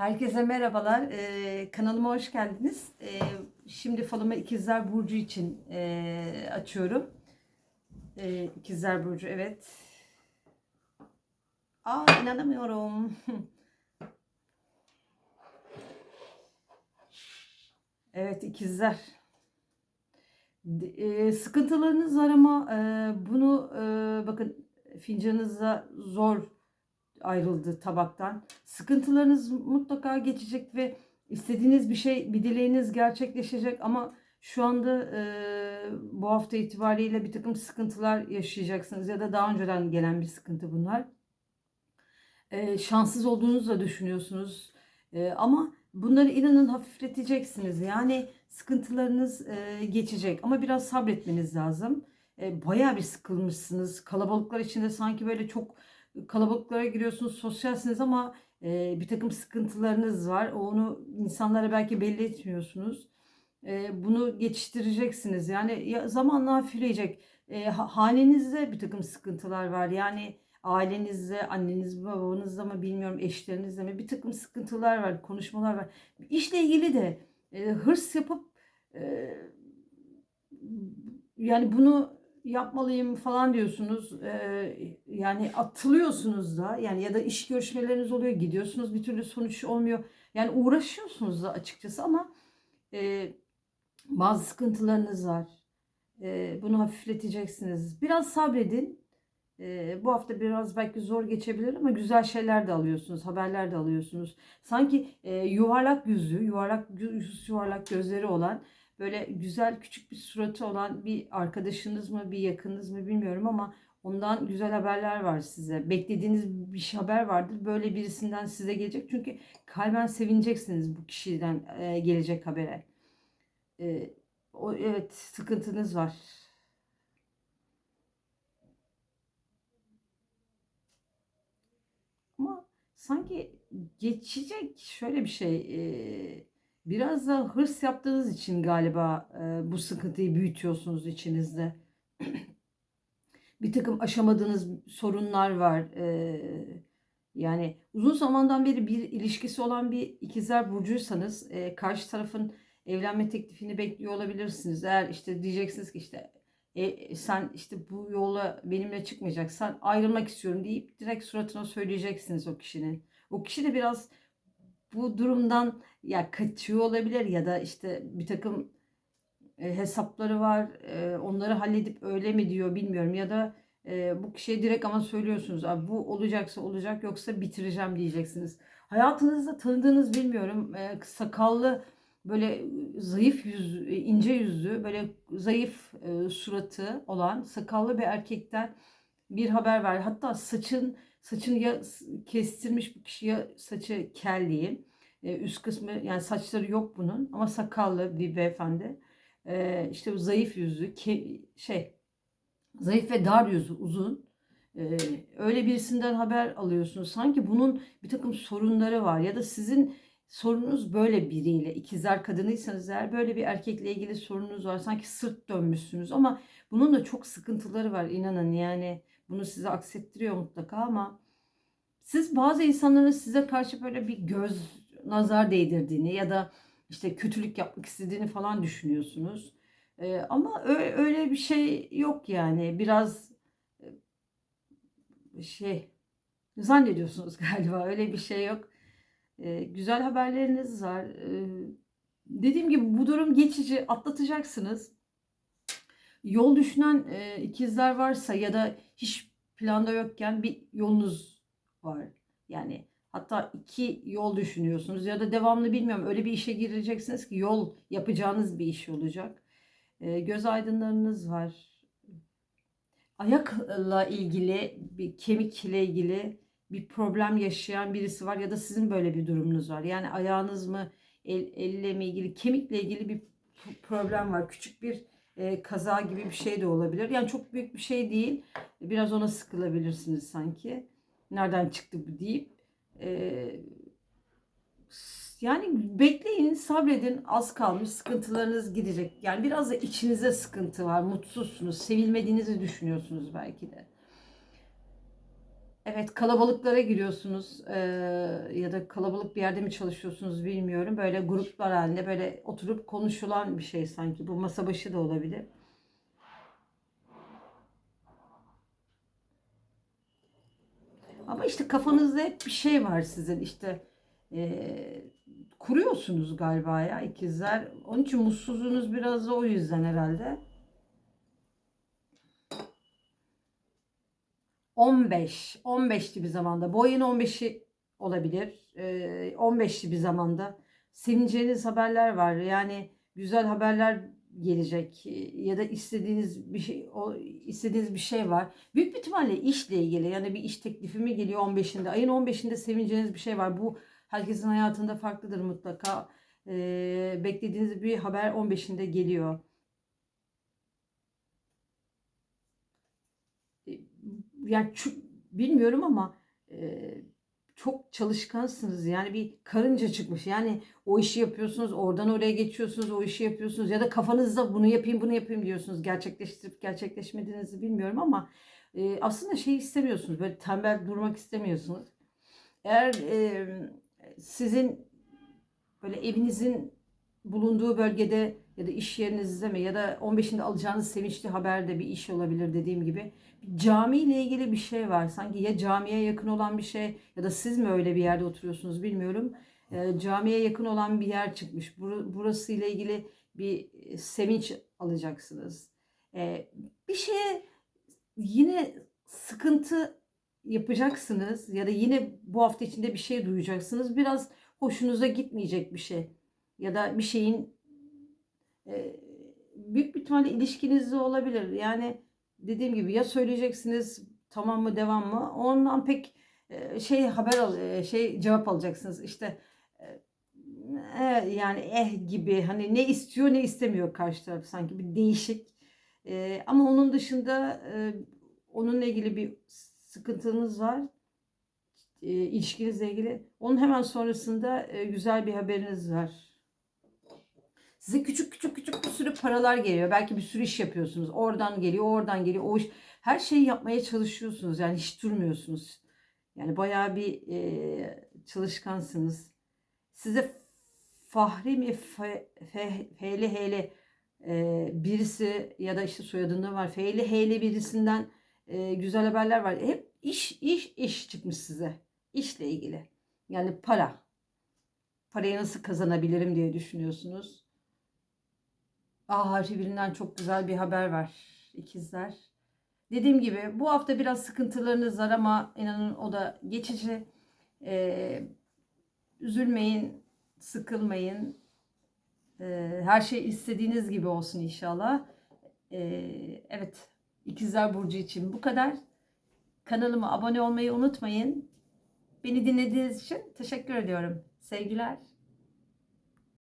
Herkese merhabalar. Ee, kanalıma hoş geldiniz. Ee, şimdi falımı İkizler Burcu için ee, açıyorum. Ee, İkizler Burcu evet. Aa inanamıyorum. evet ikizler. Ee, sıkıntılarınız var ama ee, bunu ee, bakın fincanınızda zor ayrıldı tabaktan. Sıkıntılarınız mutlaka geçecek ve istediğiniz bir şey, bir dileğiniz gerçekleşecek ama şu anda e, bu hafta itibariyle bir takım sıkıntılar yaşayacaksınız ya da daha önceden gelen bir sıkıntı bunlar. E, şanssız olduğunuzu da düşünüyorsunuz E, ama bunları inanın hafifleteceksiniz. Yani sıkıntılarınız e, geçecek ama biraz sabretmeniz lazım. E, bayağı bir sıkılmışsınız. Kalabalıklar içinde sanki böyle çok kalabalıklara giriyorsunuz, sosyalsiniz ama e, bir takım sıkıntılarınız var. Onu insanlara belki belli etmiyorsunuz. E, bunu geçiştireceksiniz. Yani ya, zamanla hafifleyecek. E, ha- hanenizde bir takım sıkıntılar var. Yani ailenizde, anneniz, babanızda mı bilmiyorum, eşlerinizde mi bir takım sıkıntılar var, konuşmalar var. İşle ilgili de e, hırs yapıp e, yani bunu yapmalıyım falan diyorsunuz. Ee, yani atılıyorsunuz da yani ya da iş görüşmeleriniz oluyor gidiyorsunuz bir türlü sonuç olmuyor. Yani uğraşıyorsunuz da açıkçası ama e, bazı sıkıntılarınız var. E, bunu hafifleteceksiniz. Biraz sabredin. E, bu hafta biraz belki zor geçebilir ama güzel şeyler de alıyorsunuz, haberler de alıyorsunuz. Sanki e, yuvarlak yüzlü, yuvarlak yüz, yuvarlak gözleri olan böyle güzel küçük bir suratı olan bir arkadaşınız mı bir yakınınız mı bilmiyorum ama ondan güzel haberler var size. Beklediğiniz bir şey haber vardır. Böyle birisinden size gelecek. Çünkü kalben sevineceksiniz bu kişiden e, gelecek habere. E, o evet sıkıntınız var. Ama sanki geçecek şöyle bir şey. e, biraz da hırs yaptığınız için galiba e, bu sıkıntıyı büyütüyorsunuz içinizde. Bir takım aşamadığınız sorunlar var. E, yani uzun zamandan beri bir ilişkisi olan bir ikizler burcuysanız e, karşı tarafın evlenme teklifini bekliyor olabilirsiniz. Eğer işte diyeceksiniz ki işte e, sen işte bu yola benimle çıkmayacaksan ayrılmak istiyorum deyip direkt suratına söyleyeceksiniz o kişinin. O kişi de biraz bu durumdan ya kaçıyor olabilir ya da işte bir takım e, hesapları var. e, onları halledip öyle mi diyor bilmiyorum ya da e, bu kişiye direkt ama söylüyorsunuz. Abi bu olacaksa olacak yoksa bitireceğim diyeceksiniz. Hayatınızda tanıdığınız bilmiyorum e, sakallı böyle zayıf yüz, e, ince yüzlü, böyle zayıf e, suratı olan sakallı bir erkekten bir haber var. Hatta saçın saçını ya kestirmiş bu kişi ya saçı kelliği. E, üst kısmı yani saçları yok bunun ama sakallı bir beyefendi. E, işte bu zayıf yüzlü ke- şey zayıf ve dar yüzlü uzun. E, öyle birisinden haber alıyorsunuz. Sanki bunun bir takım sorunları var ya da sizin sorununuz böyle biriyle ikizler kadınıysanız eğer böyle bir erkekle ilgili sorununuz var. Sanki sırt dönmüşsünüz ama bunun da çok sıkıntıları var inanın yani bunu size aksettiriyor mutlaka ama siz bazı insanların size karşı böyle bir göz nazar değdirdiğini ya da işte kötülük yapmak istediğini falan düşünüyorsunuz. Ee, ama öyle, bir şey yok yani. Biraz e, şey zannediyorsunuz galiba. Öyle bir şey yok. Ee, güzel haberleriniz var. Ee, dediğim gibi bu durum geçici. Atlatacaksınız. Yol düşünen e, ikizler varsa ya da hiç planda yokken bir yolunuz var. Yani hatta iki yol düşünüyorsunuz ya da devamlı bilmiyorum öyle bir işe gireceksiniz ki yol yapacağınız bir iş olacak. E, göz aydınlarınız var. Ayakla ilgili bir kemikle ilgili bir problem yaşayan birisi var ya da sizin böyle bir durumunuz var. Yani ayağınız mı el, elle mi ilgili kemikle ilgili bir problem var. Küçük bir e, kaza gibi bir şey de olabilir. Yani çok büyük bir şey değil. Biraz ona sıkılabilirsiniz sanki. Nereden çıktı bu deyip. E, s- yani bekleyin, sabredin. Az kalmış. Sıkıntılarınız gidecek. Yani biraz da içinize sıkıntı var. Mutsuzsunuz. Sevilmediğinizi düşünüyorsunuz belki de. Evet kalabalıklara giriyorsunuz eee, ya da kalabalık bir yerde mi çalışıyorsunuz bilmiyorum. Böyle gruplar halinde böyle oturup konuşulan bir şey sanki. Bu masa başı da olabilir. Ama işte kafanızda hep bir şey var sizin işte eee, kuruyorsunuz galiba ya ikizler. Onun için mutsuzluğunuz biraz da o yüzden herhalde. 15, 15'li bir zamanda. Bu ayın 15'i olabilir. Ee, 15'li bir zamanda. Sevineceğiniz haberler var. Yani güzel haberler gelecek Ee, ya da istediğiniz bir şey o istediğiniz bir şey var. Büyük bir ihtimalle işle ilgili yani bir iş teklifi mi geliyor 15'inde. Ayın 15'inde sevineceğiniz bir şey var. Bu herkesin hayatında farklıdır mutlaka. Ee, beklediğiniz bir haber 15'inde geliyor. yani çu- bilmiyorum ama e, çok çalışkansınız. Yani bir karınca çıkmış. Yani o işi yapıyorsunuz, oradan oraya geçiyorsunuz, o işi yapıyorsunuz ya da kafanızda bunu yapayım, bunu yapayım diyorsunuz. Gerçekleştirip gerçekleşmediğinizi bilmiyorum ama e, aslında şey istemiyorsunuz. Böyle tembel durmak istemiyorsunuz. Eğer e, sizin böyle evinizin bulunduğu bölgede ya da iş yerinizde mi ya da 15'inde alacağınız sevinçli haber de bir iş olabilir dediğim gibi. Cami ile ilgili bir şey var. Sanki ya camiye yakın olan bir şey ya da siz mi öyle bir yerde oturuyorsunuz bilmiyorum. Ee, camiye yakın olan bir yer çıkmış. Bur- Burası ile ilgili bir e, sevinç alacaksınız. Ee, bir şeye yine sıkıntı yapacaksınız ya da yine bu hafta içinde bir şey duyacaksınız. Biraz hoşunuza gitmeyecek bir şey ya da bir şeyin e, büyük bir ihtimalle ilişkinizde olabilir. Yani dediğim gibi ya söyleyeceksiniz tamam mı devam mı? Ondan pek e, şey haber al e, şey cevap alacaksınız. İşte e, e, yani eh gibi hani ne istiyor ne istemiyor karşı taraf sanki bir değişik. E, ama onun dışında e, onunla ilgili bir sıkıntınız var. E, ilişkinizle ilgili. Onun hemen sonrasında e, güzel bir haberiniz var. Size küçük küçük küçük bir sürü paralar geliyor. Belki bir sürü iş yapıyorsunuz. Oradan geliyor, oradan geliyor. O iş, her şeyi yapmaya çalışıyorsunuz. Yani hiç durmuyorsunuz. Yani bayağı bir e, çalışkansınız. Size Fahri mi fe, fe, Feyli Heyli e, birisi ya da işte soyadında var. Feyli Heyli birisinden e, güzel haberler var. Hep iş iş iş çıkmış size. İşle ilgili. Yani para. Parayı nasıl kazanabilirim diye düşünüyorsunuz. A harfi birinden çok güzel bir haber var ikizler. Dediğim gibi bu hafta biraz sıkıntılarınız var ama inanın o da geçici. Ee, üzülmeyin, sıkılmayın. Ee, her şey istediğiniz gibi olsun inşallah. Ee, evet, ikizler Burcu için bu kadar. Kanalıma abone olmayı unutmayın. Beni dinlediğiniz için teşekkür ediyorum. Sevgiler.